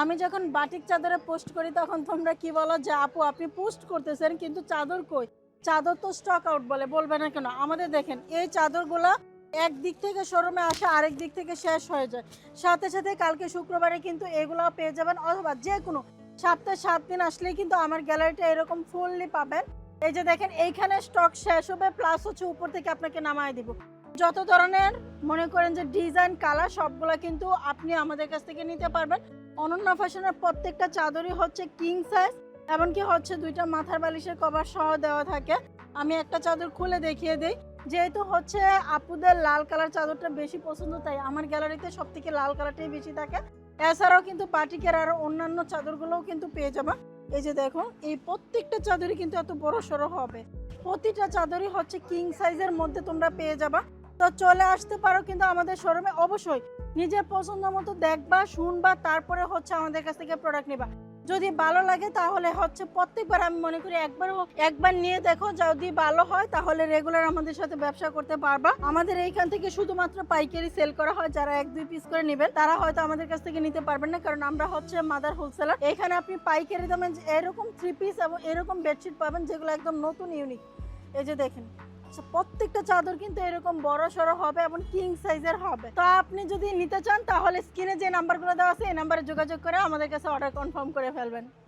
আমি যখন বাটিক চাদরে পোস্ট করি, তখন তোমরা কি বলো যে, আপু, আপনি পোস্ট করতেছেন, কিন্তু চাদর কই? চাদর তো স্টক আউট বলে, বলবে না কেন? আমাদের দেখেন, এই চাদরগুলো এক দিক থেকে শোরুমে আসে, আরেক দিক থেকে শেষ হয়ে যায়। সাথে সাথে কালকে শুক্রবারে কিন্তু এগুলাও পেয়ে যাবেন, অথবা যে কোনো সপ্তাহে সাত দিন আসলেই কিন্তু আমার গ্যালারিটা এরকম ফুললি পাবেন। এই যে দেখেন, এইখানে স্টক শেষ হবে প্লাস হচ্ছে উপর থেকে আপনাকে নামায় দিব। যত ধরনের মনে করেন যে ডিজাইন কালার সবগুলো কিন্তু আপনি আমাদের কাছ থেকে নিতে পারবেন। অনন্য ফ্যাশনের প্রত্যেকটা চাদরই হচ্ছে কিং সাইজ এমনকি হচ্ছে দুইটা মাথার বালিশের কভার সহ দেওয়া থাকে। আমি একটা চাদর খুলে দেখিয়ে দিই, যেহেতু হচ্ছে আপুদের লাল কালার চাদরটা বেশি পছন্দ, তাই আমার গ্যালারিতে সব থেকে লাল কালারটাই বেশি থাকে। এছাড়াও কিন্তু বাটিকের আরও অন্যান্য চাদরগুলোও কিন্তু পেয়ে যাবে। এই যে দেখো এই প্রত্যেকটা চাদরই কিন্তু এত বড় সড়ো হবে। প্রতিটা চাদরই হচ্ছে কিং সাইজের মধ্যে তোমরা পেয়ে যাবা। তো চলে আসতে পারো কিন্তু আমাদের শোরুমে অবশ্যই নিজের পছন্দ মতো দেখবা, শুনবা, তারপরে হচ্ছে আমাদের কাছ থেকে প্রোডাক্ট নিবা। যদি ভালো লাগে তাহলে হচ্ছে প্রত্যেকবার আমি মনে করি একবার একবার নিয়ে দেখো, যদি ভালো হয় তাহলে রেগুলার আমাদের সাথে ব্যবসা করতে পারবা। আমাদের এইখান থেকে শুধুমাত্র পাইকারি সেল করা হয়, যারা এক দুই পিস করে নেবেন, তারা হয়তো আমাদের কাছ থেকে নিতে পারবেন না, কারণ আমরা হচ্ছে মাদার হোলসেলার এখানে আপনি পাইকারি দামে এরকম থ্রি পিস এবং এরকম বেডশিট পাবেন, যেগুলো একদম নতুন ইউনিক এই যে দেখেন প্রত্যেকটা চাদর কিন্তু এরকম বড় সড়ো হবে এবং কিং সাইজের হবে। তো আপনি যদি নিতে চান, তাহলে স্ক্রিনে যে নাম্বারগুলো দেওয়া আছে, এই নাম্বারে যোগাযোগ করে আমাদের কাছে অর্ডার কনফার্ম করে ফেলবেন।